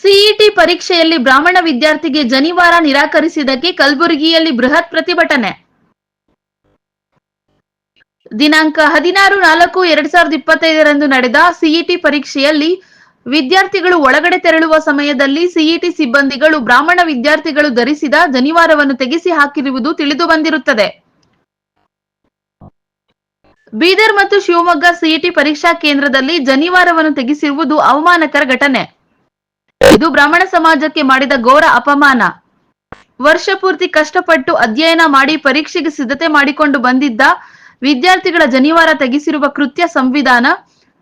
CET ಪರೀಕ್ಷೆಯಲ್ಲಿ ಬ್ರಾಹ್ಮಣ ವಿದ್ಯಾರ್ಥಿಗೆ ಜನಿವಾರ ನಿರಾಕರಿಸಿದ್ದಕ್ಕೆ ಕಲಬುರಗಿಯಲ್ಲಿ ಬೃಹತ್ ಪ್ರತಿಭಟನೆ. ದಿನಾಂಕ ಹದಿನಾರು ನಾಲ್ಕು ಎರಡ್ ಸಾವಿರದ ಇಪ್ಪತ್ತೈದರಂದು ನಡೆದ ಸಿಇಟಿ ಪರೀಕ್ಷೆಯಲ್ಲಿ ವಿದ್ಯಾರ್ಥಿಗಳು ಒಳಗಡೆ ತೆರಳುವ ಸಮಯದಲ್ಲಿ ಸಿಇಟಿ ಸಿಬ್ಬಂದಿಗಳು ಬ್ರಾಹ್ಮಣ ವಿದ್ಯಾರ್ಥಿಗಳು ಧರಿಸಿದ ಜನಿವಾರವನ್ನು ತೆಗೆಸಿ ಹಾಕಿರುವುದು ತಿಳಿದು ಬಂದಿರುತ್ತದೆ. ಬೀದರ್ ಮತ್ತು ಶಿವಮೊಗ್ಗ ಸಿಇಟಿ ಪರೀಕ್ಷಾ ಕೇಂದ್ರದಲ್ಲಿ ಜನಿವಾರವನ್ನು ತೆಗೆಸಿರುವುದು ಅವಮಾನಕರ ಘಟನೆ. ಇದು ಬ್ರಾಹ್ಮಣ ಸಮಾಜಕ್ಕೆ ಮಾಡಿದ ಘೋರ ಅಪಮಾನ. ವರ್ಷ ಪೂರ್ತಿ ಕಷ್ಟಪಟ್ಟು ಅಧ್ಯಯನ ಮಾಡಿ ಪರೀಕ್ಷೆಗೆ ಸಿದ್ಧತೆ ಮಾಡಿಕೊಂಡು ಬಂದಿದ್ದ ವಿದ್ಯಾರ್ಥಿಗಳ ಜನಿವಾರ ತೆಗೆಸಿರುವ ಕೃತ್ಯ ಸಂವಿಧಾನ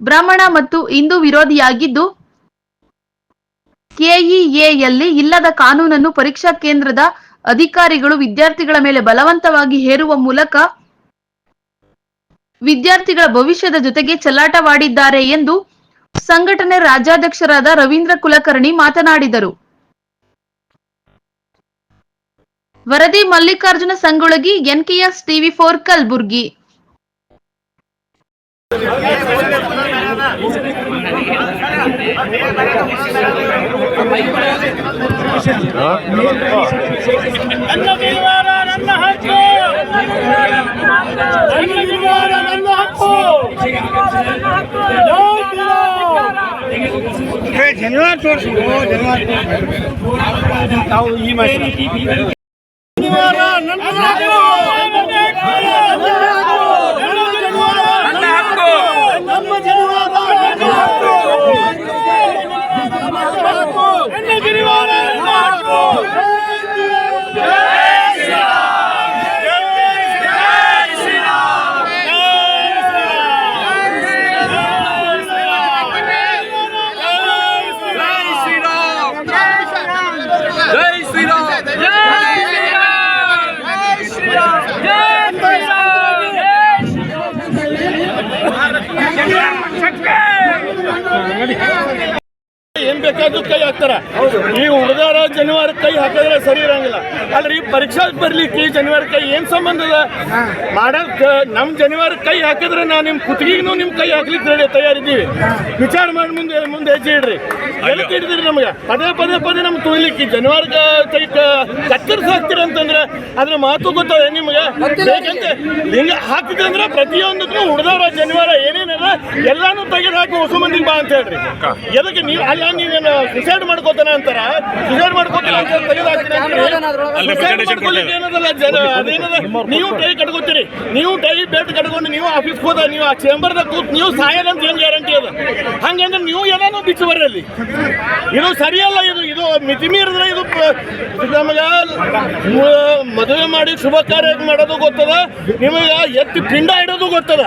ಬ್ರಾಹ್ಮಣ ಮತ್ತು ಹಿಂದೂ ವಿರೋಧಿಯಾಗಿದ್ದು, ಕೆಇಎಯಲ್ಲಿ ಇಲ್ಲದ ಕಾನೂನನ್ನು ಪರೀಕ್ಷಾ ಕೇಂದ್ರದ ಅಧಿಕಾರಿಗಳು ವಿದ್ಯಾರ್ಥಿಗಳ ಮೇಲೆ ಬಲವಂತವಾಗಿ ಹೇರುವ ಮೂಲಕ ವಿದ್ಯಾರ್ಥಿಗಳ ಭವಿಷ್ಯದ ಜೊತೆಗೆ ಚಲ್ಲಾಟವಾಡಿದ್ದಾರೆ ಎಂದು ಸಂಘಟನೆ ರಾಜ್ಯಾಧ್ಯಕ್ಷರಾದ ರವೀಂದ್ರ ಕುಲಕರ್ಣಿ ಮಾತನಾಡಿದರು. ವರದಿ Mallikarjuna Sangolagi NKS TV four Kalburgi. ನನ್ನ ಜೀವನ ನನ್ನ ಹಕ್ಕು ನನ್ನ ಜೀವನ ನನ್ನ ಹಕ್ಕು ಜನಿವಾರ ತೋರಿಸಿ ಜನಿವಾರ ತಾವು ಈ ಮಾಡಿ ಜನಿವಾರ ನನ್ನ ಹಕ್ಕು ನನ್ನ ಜನಿವಾರ ನನ್ನ ಹಕ್ಕು ನಮ್ಮ ಜನಿವಾರ ನನ್ನ ಹಕ್ಕು ನನ್ನ ಜನಿವಾರ ನನ್ನ ಹಕ್ಕು ಜೈ ಶ್ರೀರಾಮ್ ಏನ್ ಬೇಕಾದ್ರೂ ಕೈ ಹಾಕ್ತಾರ. ಈ ಹುಡುಗರ ಜನಿವಾರ ಕೈ ಹಾಕಿದ್ರೆ ಸರಿ ಇರಂಗಿಲ್ಲ. ಅಲ್ರಿ ಪರೀಕ್ಷಾ ಬರ್ಲಿಕ್ಕೆ ಜನಿವಾರ ಕೈ ಏನ್ ಸಂಬಂಧ ಅದ? ಮಾಡಕ್ ನಮ್ ಜನಿವಾರ ಕೈ ಹಾಕಿದ್ರೆ ನಾ ನಿಮ್ ಕುತ್ತಿಗೆಗೂ ನಿಮ್ ಕೈ ಹಾಕ್ಲಿಕ್ಕೆ ರೆಡಿ ತಯಾರಿದ್ದೀವಿ. ವಿಚಾರ ಮಾಡಿ ಮುಂದೆ ಮುಂದೆ ಹೆಜ್ಜೆ ಇಡ್ರಿ. ಎಲ್ಲಿ ಹಿಡಿದ್ರಿ ನಮ್ಗೆ? ಪದೇ ಪದೇ ಪದೇ ನಮ್ಗೆ ತುಳಿಲಿಕ್ಕೆ ಜನಿವಾರ ಕೈ ಕತ್ತರಿಸಿ ಹಾಕ್ತೀರ ಅಂತಂದ್ರೆ ಅದ್ರ ಮಾತು ಗೊತ್ತದ ನಿಮ್ಗೆ? ಬೇಕಂತೆ. ಹಿಂಗ ಹಾಕಿದ್ರೆ ಪ್ರತಿಯೊಂದಕ್ಕೂ ಹುಡುಗರ ಜನಿವಾರ ಏನೇನದ ಎಲ್ಲಾನು ತೆಗೆದು ಹಾಕಿ ಹೊಸ ಮಂದಿಗೆ ಬಾ ಅಂತ ಹೇಳ್ರಿ. ಎದಕ್ಕೆ ನೀವು ಅಲ್ಲ ನೀವೇನು ಸುಸೈಡ್ ಮಾಡ್ಕೋತಾನೆ ಅಂತಾರ? ಸುಸೈಡ್ ಮಾಡ್ಕೋತಾನೆ ಅಂತ ತೆಗೆದು ಹಾಕ್ತೀನಿ ಏನದಲ್ಲ ಜನ ಅದೇನದ? ನೀವು ಟೈ ಕಟ್ಕೋತೀರಿ. ನೀವು ಟೈ ಬೆಲ್ಟ್ ಕಟ್ಕೊಂಡು ನೀವು ಆಫೀಸ್ ಹೋದ ನೀವು ಆ ಚೇಂಬರ್ದಾಗ ಕೂತ್ ನೀವು ಸಾಯಲ್ಲ ಅಂತ ಏನ್ ಗ್ಯಾರಂಟಿ ಅದ? ಹಂಗಂದ್ರೆ ನೀವು ಎಲ್ಲಾನು ಬಿಚ್ಚು ಬರ್ರಿ ಅಲ್ಲಿ ಇದು ಸರಿಯಲ್ಲ ಇದು ಇದು ಮಿತಿ ಮೀರಿದ್ರೆ ಇದು ನಮಗೆ ಮದುವೆ ಮಾಡಿ ಶುಭ ಕಾರ್ಯ ಮಾಡೋದು ಗೊತ್ತದ? ನಿಮಗ ಎತ್ತಿ ಪಿಂಡ ಇಡೋದು ಗೊತ್ತದ?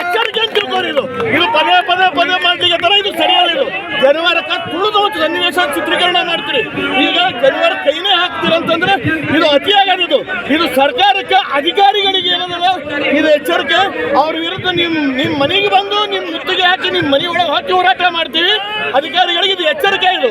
ಎಚ್ಚರಿಕೆ ಅಂತ ಇದು ಇದು ಪದೇ ಪದೇ ಪದೇ ಮಾಡ್ಲಿಕ್ಕೆ ತರ ಇದು ಸರಿಯಲ್ಲ ಇದು. ಜನವಾರಕ್ಕ ತುಳಿದು ಒಂದು ಸನ್ನಿವೇಶ ಚಿತ್ರೀಕರಣ ಮಾಡ್ತೀರಿ. ಈಗ ಜನವರ ಕೈನೇ ಹಾಕ್ತೀರ ಅಂತಂದ್ರೆ ಇದು ಅತಿಯಾಗದು ಇದು ಸರ್ಕಾರಕ್ಕೆ ಅಧಿಕಾರಿಗಳಿಗೆ ಏನದಲ್ಲ ಇದು ಎಚ್ಚರಿಕೆ. ಅವ್ರ ವಿರುದ್ಧ ನಿಮ್ ನಿಮ್ ಮನೆಗೆ ಬಂದು ನಿಮ್ ಮುತ್ತಿಗೆ ಹಾಕಿ ನಿಮ್ ಮನೆ ಒಳಗೆ ಹಾಕಿ ಹೋರಾಟ ಮಾಡ್ತೀವಿ. ಅಧಿಕಾರಿಗಳಿಗೆ ಇದು ಎಚ್ಚರಿಕೆ ಇದು.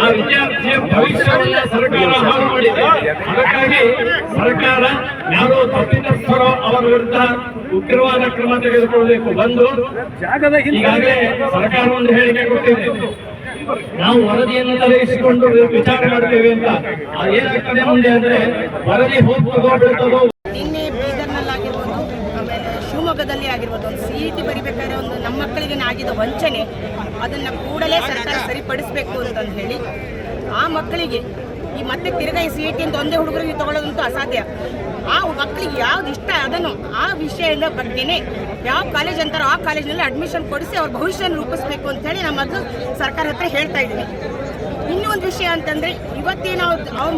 ಆ ವಿದ್ಯಾರ್ಥಿಯ ಭವಿಷ್ಯವನ್ನ ಸರ್ಕಾರ ಹಾಳು ಮಾಡಿದೆ ಅದಕ್ಕಾಗಿ ಸರ್ಕಾರ ಯಾರೋ ತಪ್ಪಿತಸ್ಥರೋ ಅವರ ವಿರುದ್ಧ ಉಗ್ರವಾದ ಕ್ರಮ ತೆಗೆದುಕೊಳ್ಳಬೇಕು ಒಂದು ಈಗಾಗಲೇ ಸರ್ಕಾರ ಒಂದು ಹೇಳಿಕೆ ಕೊಟ್ಟಿದೆ ನಾವು ವರದಿಯನ್ನು ತಲೆಗಿಸಿಕೊಂಡು ವಿಚಾರ ಮಾಡ್ತೇವೆ ಅಂತ ಅದೇನಾಗ್ತದೆ ಮುಂದೆ ಅಂದ್ರೆ ವರದಿ ಹೋಗ್ತದೋ ಬಿಡ್ತದೋ ನಿನ್ನೆ ಬೀದರ್ನಲ್ಲಾಗಿರ್ಬೋದು, ಆಮೇಲೆ ಶಿವಮೊಗ್ಗದಲ್ಲಿ ಆಗಿರ್ಬೋದು, ಒಂದು ಸಿ ಇ ಟಿ ಬರಿಬೇಕಾದ್ರೆ ಒಂದು ನಮ್ಮ ಮಕ್ಕಳಿಗೆ ಆಗಿದ ವಂಚನೆ. ಅದನ್ನು ಕೂಡಲೇ ಸರ್ಕಾರ ಸರಿಪಡಿಸಬೇಕು ಅಂತಂದು ಹೇಳಿ ಆ ಮಕ್ಕಳಿಗೆ ಈ ಮತ್ತೆ ತಿರ್ಗಾ ಈ ಅಂತ ಒಂದೇ ಹುಡುಗರಿಗೆ ತಗೊಳ್ಳೋದಂತೂ ಅಸಾಧ್ಯ. ಆ ಮಕ್ಕಳಿಗೆ ಯಾವ್ದು ಇಷ್ಟ ಅದನ್ನು ಆ ವಿಷಯದಿಂದ ಬರ್ತೀನಿ ಯಾವ ಕಾಲೇಜ್ ಅಂತಾರೋ ಆ ಕಾಲೇಜಿನಲ್ಲಿ ಅಡ್ಮಿಷನ್ ಕೊಡಿಸಿ ಅವ್ರ ಭವಿಷ್ಯ ರೂಪಿಸಬೇಕು ಅಂತ ಹೇಳಿ ನಮ್ಮ ಅದು ಸರ್ಕಾರ ಹತ್ರ ಹೇಳ್ತಾ ಇದ್ದೀನಿ. ಇನ್ನೊಂದು ವಿಷಯ ಅಂತಂದ್ರೆ ಇವತ್ತೇನು ಅವ್ರ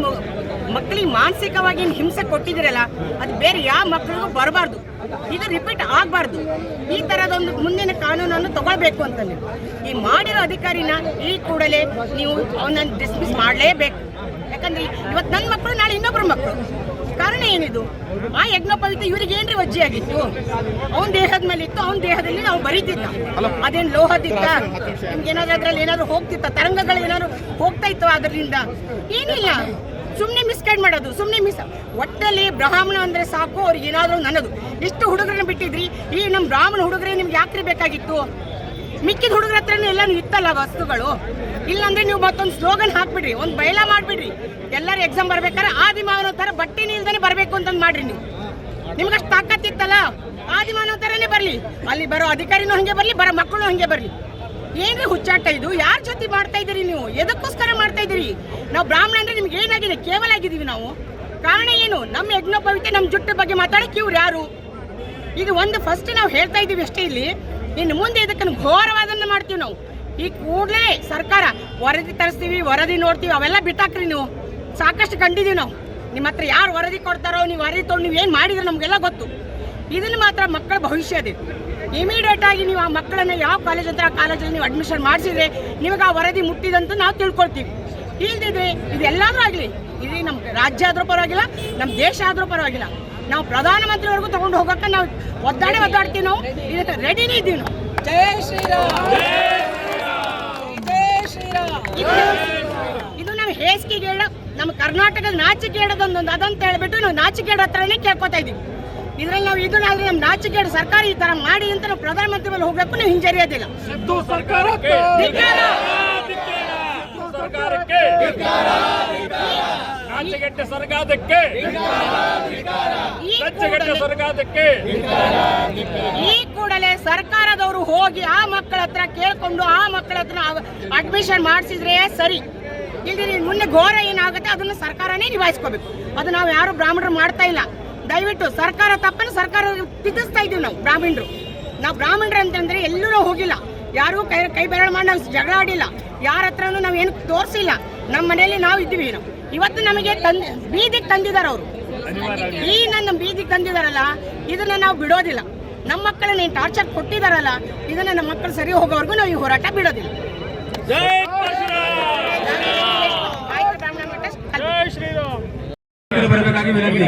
ಮಕ್ಕಳಿಗೆ ಮಾನಸಿಕವಾಗಿ ಹಿಂಸೆ ಕೊಟ್ಟಿದ್ದೀರಲ್ಲ, ಅದು ಬೇರೆ ಯಾವ ಮಕ್ಕಳಿಗೂ ಬರಬಾರ್ದು. ಇದು ರಿಪೀಟ್ ಆಗಬಾರ್ದು. ಈ ತರದೊಂದು ಮುಂದಿನ ಕಾನೂನನ್ನು ತಗೊಳ್ಬೇಕು ಅಂತ ನೀವು ಈ ಮಾಡಿರೋ ಅಧಿಕಾರಿನ ಈ ಕೂಡಲೇ ನೀವು ಅವನನ್ನು ಡಿಸ್ಮಿಸ್ ಮಾಡಲೇಬೇಕು. ಯಾಕಂದ್ರೆ ಇವತ್ತು ನನ್ನ ಮಕ್ಕಳು ನಾಳೆ ಇನ್ನೊಬ್ಬರ ಮಕ್ಕಳು. ಕಾರಣ ಏನಿದು? ಆ ಯಜ್ಞೋಪವಿತ ಇವರಿಗೆ ಏನ್ರಿ ವಜ್ಜೆ ಆಗಿತ್ತು? ಅವನ ದೇಹದ ಮೇಲೆ ಇತ್ತು ಅವನ ದೇಹದಲ್ಲಿ ನಾವು ಬರೀತಿದ್ದ. ಅದೇನು ಲೋಹದಿತ್ತ ನಿಮ್ಗೆ ಏನಾದ್ರು ಅದ್ರಲ್ಲಿ ಏನಾದ್ರು ಹೋಗ್ತಿತ್ತ? ತರಂಗಗಳು ಏನಾದ್ರು ಹೋಗ್ತಾ ಇತ್ತು ಅದರಿಂದ ಏನಿಲ್ಲ. ಸುಮ್ಮನೆ ಮಿಸ್ಗೈಡ್ ಮಾಡೋದು ಸುಮ್ಮನೆ ಮಿಸ್ ಒಟ್ಟಲ್ಲಿ ಬ್ರಾಹ್ಮಣ ಅಂದರೆ ಸಾಕು, ಅವ್ರಿಗೆ ಏನಾದರೂ ನನ್ನದು. ಇಷ್ಟು ಹುಡುಗರನ್ನ ಬಿಟ್ಟಿದ್ರಿ, ಈ ನಮ್ಮ ಬ್ರಾಹ್ಮಣ ಹುಡುಗರೇ ನಿಮ್ಗೆ ಯಾಕ್ರಿ ಬೇಕಾಗಿತ್ತು? ಮಿಕ್ಕಿದ ಹುಡುಗರ ಹತ್ರನೂ ಎಲ್ಲಾನು ಇತ್ತಲ್ಲ ವಸ್ತುಗಳು? ಇಲ್ಲಾಂದ್ರೆ ನೀವು ಮತ್ತೊಂದು ಸ್ಲೋಗನ್ ಹಾಕ್ಬಿಡ್ರಿ, ಒಂದು ಬಯಲ ಮಾಡ್ಬಿಡ್ರಿ. ಎಲ್ಲರೂ ಎಕ್ಸಾಮ್ ಬರ್ಬೇಕಾದ್ರೆ ಆದಿಮಾವನ ಥರ ಬಟ್ಟೆ ನಿಲ್ದಾನೆ ಬರಬೇಕು ಅಂತಂದು ಮಾಡ್ರಿ ನೀವು. ನಿಮ್ಗೆ ಅಷ್ಟು ತಾಕತ್ತಿತ್ತಲ್ಲ? ಆದಿಮಾನವ ಥರನೇ ಬರಲಿ. ಅಲ್ಲಿ ಬರೋ ಅಧಿಕಾರಿನೂ ಹಂಗೆ ಬರಲಿ, ಬರೋ ಮಕ್ಕಳು ಹಂಗೆ ಬರ್ಲಿ. ಏನ್ರಿ ಹುಚ್ಚಾಟ ಇದು? ಯಾರ ಜೊತೆ ಮಾಡ್ತಾ ಇದ್ದೀರಿ ನೀವು? ಎದಕ್ಕೋಸ್ಕರ ಮಾಡ್ತಾ ಇದ್ದೀರಿ? ನಾವು ಬ್ರಾಹ್ಮಣ ಅಂದ್ರೆ ನಿಮ್ಗೆ ಏನಾಗಿದೆ? ಕೇವಲ ಆಗಿದ್ದೀವಿ ನಾವು. ಕಾರಣ ಏನು? ನಮ್ಮ ಯಜ್ಞೋಪವಿತೆ ನಮ್ಮ ಜುಟ್ಟ ಬಗ್ಗೆ ಮಾತಾಡಕ್ಕೆ ಇವ್ರು ಯಾರು? ಇದು ಒಂದು ಫಸ್ಟ್ ನಾವು ಹೇಳ್ತಾ ಇದ್ದೀವಿ ಅಷ್ಟೇ ಇಲ್ಲಿ. ಇನ್ನು ಮುಂದೆ ಇದಕ್ಕೆ ಘೋರವಾದನ್ನ ಮಾಡ್ತೀವಿ ನಾವು. ಈ ಕೂಡಲೇ ಸರ್ಕಾರ, ವರದಿ ತರಿಸ್ತೀವಿ, ವರದಿ ನೋಡ್ತೀವಿ, ಅವೆಲ್ಲ ಬಿಟ್ಟಾಕ್ರಿ ನೀವು. ಸಾಕಷ್ಟು ಕಂಡಿದೀವಿ ನಾವು. ನಿಮ್ಮ ಹತ್ರ ಯಾರು ವರದಿ ಕೊಡ್ತಾರೋ, ನೀವು ವರದಿ ತೊಗೊಂಡು ನೀವು ಏನು ಮಾಡಿದ್ರೆ ನಮಗೆಲ್ಲ ಗೊತ್ತು. ಇದನ್ನು ಮಾತ್ರ ಮಕ್ಕಳ ಭವಿಷ್ಯ ಇದೆ ಇಮಿಡಿಯೇಟ್ ಆಗಿ ನೀವು ಆ ಮಕ್ಕಳನ್ನ ಯಾವ ಕಾಲೇಜ್ ಆ ಕಾಲೇಜಲ್ಲಿ ನೀವು ಅಡ್ಮಿಷನ್ ಮಾಡಿಸಿದ್ರೆ ನಿಮಗೆ ಆ ವರದಿ ಮುಟ್ಟಿದಂತ ನಾವು ತಿಳ್ಕೊಳ್ತೀವಿ. ಇಲ್ದಿದ್ರೆ ಇದೆಲ್ಲಾದ್ರೂ ಆಗಲಿ ಇಲ್ಲಿ ನಮ್ಮ ರಾಜ್ಯ ಆದರೂ ಪರವಾಗಿಲ್ಲ ನಮ್ಮ ದೇಶ ಆದರೂ ಪರವಾಗಿಲ್ಲ. ನಾವು ಪ್ರಧಾನಮಂತ್ರಿವರೆಗೂ ತಗೊಂಡು ಹೋಗಕ್ಕೆ ನಾವು ಒದ್ದಾಡಿ ಒದ್ದಾಡ್ತೀವಿ ನಾವು. ಇದಕ್ಕೆ ರೆಡಿನೇ ಇದ್ದೀವಿ ನಾವು. ಜಯ ಶ್ರೀರಾಮ್. ಇದು ನಾವು ಹೇಸಿಗೆ ಹೇಳ ನಮ್ಮ ಕರ್ನಾಟಕದ ನಾಚಿಕೆ ಹೇಳೋದೊಂದೊಂದು ಅದಂತ ಹೇಳ್ಬಿಟ್ಟು ನಾವು ನಾಚಿಕೆ ಹೇಳೋ ಹತ್ರನೇ ಕೇಳ್ಕೊತಾ ಇದೀವಿ ಇದ್ರಲ್ಲಿ ನಾವು ಇದನ್ನಾದ್ರೆ ನಮ್ಮ ನಾಚಿಕೆ ಸರ್ಕಾರ ಈ ತರ ಮಾಡಿ ಅಂತ ನಾವು ಪ್ರಧಾನಮಂತ್ರಿ ಮೇಲೆ ಹೋಗಬೇಕು ನೀವು ಹಿಂಜರಿಯೋದಿಲ್ಲ. ಸರ್ಕಾರಕ್ಕೆ. ಸರ್ಕಾರಕ್ಕೆ. ಈ ಕೂಡಲೇ ಸರ್ಕಾರದವರು ಹೋಗಿ ಆ ಮಕ್ಕಳ ಹತ್ರ ಕೇಳ್ಕೊಂಡು ಆ ಮಕ್ಕಳ ಹತ್ರ ಅಡ್ಮಿಷನ್ ಮಾಡಿಸಿದ್ರೆ ಸರಿ. ಇಲ್ಲಿ ಮುಂದೆ ಘೋರ ಏನಾಗುತ್ತೆ ಅದನ್ನ ಸರ್ಕಾರನೇ ನಿಭಾಯಿಸ್ಕೋಬೇಕು. ಅದು ನಾವು ಯಾರು ಬ್ರಾಹ್ಮಣರು ಮಾಡ್ತಾ ಇಲ್ಲ. ದಯವಿಟ್ಟು ಸರ್ಕಾರ ತಪ್ಪನ್ನು ಸರ್ಕಾರ ತಿದ್ದಿಸ್ತಾ ಇದೀವಿ ನಾವು ಬ್ರಾಹ್ಮಣರು. ನಾವು ಬ್ರಾಹ್ಮಣರು ಅಂತಂದ್ರೆ ಎಲ್ಲೂ ನಾವು ಹೋಗಿಲ್ಲ. ಯಾರೂ ಕೈ ಕೈ ಬೆರಳು ಮಾಡಿ ನಾವು ಜಗಳ ಆಡಿಲ್ಲ. ಯಾರ ಹತ್ರನೂ ನಾವು ಏನು ತೋರಿಸಿಲ್ಲ. ನಮ್ಮ ಮನೆಯಲ್ಲಿ ನಾವು ಇದ್ದೀವಿ ನಾವು ಇವತ್ತು ನಮಗೆ ತಂದ್ ಬೀದಿಗೆ ತಂದಿದ್ದಾರೆ ಅವರು. ಈ ನನ್ನ ಬೀದಿಗೆ ತಂದಿದಾರಲ್ಲ ಇದನ್ನ ನಾವು ಬಿಡೋದಿಲ್ಲ. ನಮ್ಮ ಮಕ್ಕಳನ್ನ ಏನು ಟಾರ್ಚರ್ ಕೊಟ್ಟಿದಾರಲ್ಲ ಇದನ್ನ ನಮ್ಮ ಮಕ್ಕಳು ಸರಿ ಹೋಗೋವರೆಗೂ ನಾವು ಈ ಹೋರಾಟ ಬಿಡೋದಿಲ್ಲ. ಬರಬೇಕಾಗಿ ಪರಶುರಾಮ್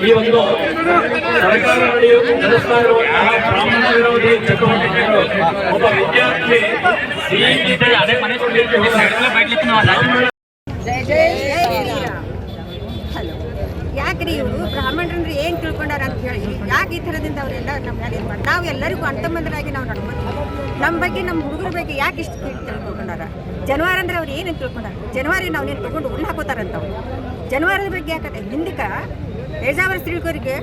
ಈ ಒಂದು ಸರ್ಕಾರ ನಡೆಸ್ತಾ ಇರುವಂತಹ ಬ್ರಾಹ್ಮಣ ವಿರೋಧಿ ಚಟುವಟಿಕೆಗಳು ಒಬ್ಬ ವಿದ್ಯಾರ್ಥಿ ಹಲೋ. ಯಾಕ್ರಿ ಇವರು? ಬ್ರಾಹ್ಮಣರು ಏನು ತಿಳ್ಕೊಂಡಾರ ಅಂತ ಹೇಳಿ. ಯಾಕೆ ಈ ಥರದಿಂದ ಅವರೆಲ್ಲ ನಮ್ಮ ಮೇಲೆ ಇದು ನಾವು ಎಲ್ಲರಿಗೂ ಅಂತಮಂದರಾಗಿ ನಾವು ನಡ್ಕೊಂಡು ನಮ್ಮ ಬಗ್ಗೆ ನಮ್ಮ ಹುಡುಗರ ಬಗ್ಗೆ ಯಾಕೆ ಇಷ್ಟು ತಿಳ್ಕೊಂಡಾರ? ಜನವಾರ ಅಂದ್ರೆ ಅವ್ರು ಏನು ತಿಳ್ಕೊಂಡಾರ? ಜನವಾರಿ ನಾವು ನೀನು ತಗೊಂಡು ಉಳ್ಳು ಹಾಕೋತಾರಂತ ಅವ್ರು? ಜನವಾರದ ಬಗ್ಗೆ ಯಾಕಂದ್ರೆ ಹಿಂದಕ್ಕೆ ಏಜಾವರ ಸ್ತ್ರೀಕರಿಗೆ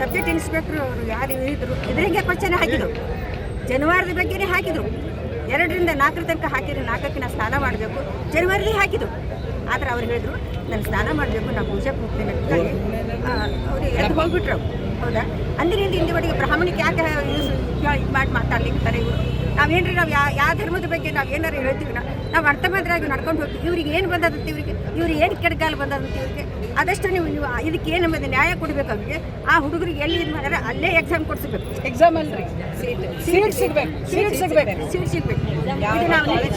ಸಬ್ಜೆಕ್ಟ್ ಇನ್ಸ್ಪೆಕ್ಟ್ರು ಅವರು ಯಾರು ಇದ್ರು ಇದ್ರಂಗೆ ಕ್ವಶನ್ ಹಾಕಿದ್ರು. ಜನವಾರದ ಬಗ್ಗೆನೇ ಹಾಕಿದ್ರು. ಎರಡರಿಂದ ನಾಲ್ಕರ ತನಕ ಹಾಕಿದ್ರು ನಾಲ್ಕಕ್ಕೆ ನಾನು ಸ್ನಾನ ಮಾಡಬೇಕು. ಜನವರಿ ಹಾಕಿದ್ರು. ಆದ್ರೆ ಅವ್ರು ಹೇಳಿದ್ರು, ನಾನು ಸ್ನಾನ ಮಾಡಬೇಕು ನಾನು ಪೂಜೆಗೆ ಹೋಗ್ತೇನೆ ಅಂತ ಅವರು ಎದ್ದು ಹೋಗ್ಬಿಟ್ರು. ಹೌದಾ? ಅಂದಿನಿಂದ ಇಂದಿವರೆಗೆ ಬ್ರಾಹ್ಮಣಿಗೆ ಯಾಕೆ ಯೂಸ್ ಇದು ಮಾಡಿ ಮಾತಾಡ್ಲಿಕ್ಕೆ ಇವರು? ನಾವೇನ್ರಿ ನಾವು ಯಾವ ಯಾವ ಧರ್ಮದ ಬಗ್ಗೆ ನಾವು ಏನಾರು ಹೇಳ್ತೀವಿ ನಾವು ಅರ್ಥ ಮಾತ್ರ ನಡ್ಕೊಂಡು ಹೋಗ್ತೀವಿ. ಇವ್ರಿಗೆ ಏನು ಬಂದದಂತ ಇವ್ರಿಗೆ? ಇವ್ರು ಏನು ಕೆಡಗಾಲ ಬಂದದಂತ ಇವ್ರಿಗೆ? ಅದಷ್ಟು ನೀವು ನೀವು ಇದಕ್ಕೆ ಏನು ನ್ಯಾಯ ಕೊಡಬೇಕು ಅವ್ರಿಗೆ? ಆ ಹುಡುಗರಿಗೆ ಎಲ್ಲಿ ಇದು ಮಾಡ್ಯಾರ ಅಲ್ಲೇ ಎಕ್ಸಾಮ್ ಕೊಡಿಸ್ಬೇಕು. ಎಕ್ಸಾಮ್ ಅಲ್ರಿ. ಸೀಟ್ ಸಿಗ್ಬೇಕು. ಸೀಟ್ ಸಿಗ್ಬೇಕು. ಸೀಟ್ ಸಿಗ್ಬೇಕು.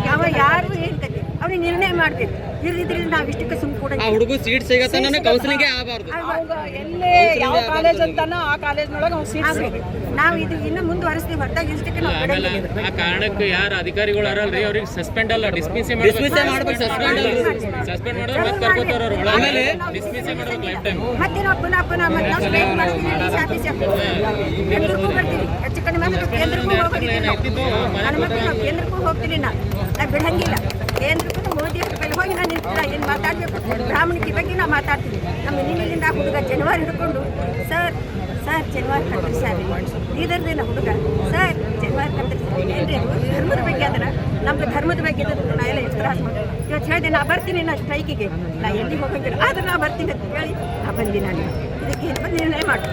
ಯಾವ ಯಾರು ಏನು ಅವ್ರಿಗೆ ನಿರ್ಣಯ ಮಾಡ್ತೀವಿ ಇಲ್ಲದಿದ್ರೆ ನಾವು ಇಷ್ಟಕ್ಕೆ ಸುಮ್ ಕೂಡ ಹುಡುಗ ಸೀಟ್ ಸಿಗತ್ತ ಕೌನ್ಸಿಲಿಂಗ್ ಆಗಬಾರ್ದು. ಎಲ್ಲೇ ಯಾವ ಕಾಲೇಜ್ ಅಂತಾನೋ ಆ ಕಾಲೇಜ್ ನೊಳಗೆ ಅವ್ನು ಸೀಟ್ ಸಿಗಬೇಕು. ನಾವು ಇದು ಇನ್ನು ಮುಂದುವರಿಸ್ತೀವಿ ಹೊರತಾಗಿ ಇಷ್ಟಕ್ಕೆ ನಾವು ಆಮೇಲೆ ಆ ಕಾರಣಕ್ಕೆ ಯಾರು ಅಧಿಕಾರಿಗಳು ಅರಲ್ರಿ? ಅವ್ರಿಗೆ ಸಸ್ಪೆಂಡ್ ಅಲ್ಲ ಡಿಸ್ಮಿಸ್ ಮಾಡ್ಬೇಕು. ಸಸ್ಪೆಂಡ್ ಅಲ್ಲ ಸಸ್ಪೆಂಡ್ ಮಾಡಿದ್ರೆ ಮತ್ತೆ ಕರ್ಕೋತಾರ ಅವ್ರು. ಆಮೇಲೆ ಡಿಸ್ಮಿಸ್ ಮಾಡ್ಬೇಕು ಲೈಫ್ ಟೈಮ್ ಮತ್ತೆ ನಾವು ಪುನಃ ಪುನಃ ಮತ್ತೆ ನಾವು ಸ್ಟ್ರೈಕ್ ಮಾಡ್ತೀವಿ ಆಫೀಸ್ ಬರ್ತೀವಿ ಹೆಚ್ಚು ಕಡಿಮೆ ಅಂದ್ರೆ ಹೋಗ್ತೀನಿ ಕೇಂದ್ರಕ್ಕೂ ನಾವು. ನನ್ನ ನಾವು ಕೇಂದ್ರಕ್ಕೂ ಹೋಗ್ತೀನಿ ನಾನು ಬಿಡಂಗಿಲ್ಲ. ಕೇಂದ್ರಕ್ಕೂ ಮೋದಿ ಅವ್ರ ಹೋಗಿ ನಾನು ನಿಂತಿಲ್ಲ ಏನು ಮಾತಾಡಬೇಕು? ಬ್ರಾಹ್ಮಣಿಕೆ ಬಗ್ಗೆ ನಾವು ಮಾತಾಡ್ತೀವಿ. ನಮ್ಮ ನಿನ್ನೆಲಿಂದ ಹುಡುಗ ಜನವಾರ ಹಿಡ್ಕೊಂಡು ಸರ್ ಸರ್ ಜನವಾರ ಕತ್ರಿ ಸರ್. ಇದರದೇನ ಹುಡುಗ ಸರ್ ಜನವಾರ ಕತ್ರಿ ಏನ್ರಿ? ಧರ್ಮದ ಬಗ್ಗೆ ಅದನ್ನ ನಮ್ದು ಧರ್ಮದ ಬಗ್ಗೆ ನಾ ಎಲ್ಲ ಎಷ್ಟು ಇವತ್ತು ಹೇಳಿದೆ ನಾ ಬರ್ತೀನಿ ನಾ ಸ್ಟ್ರೈಕಿಗೆ. ನಾ ಎಲ್ಲಿ ಹೋಗಂಗಿಲ್ಲ ಆದ್ರೆ ನಾ ಬರ್ತೀನಿ ಅಂತ ಹೇಳಿ ನಾ ಬಂದಿ ನಾನು. ಇದಕ್ಕೆ ನಿರ್ಣಯ ಮಾಡಿ.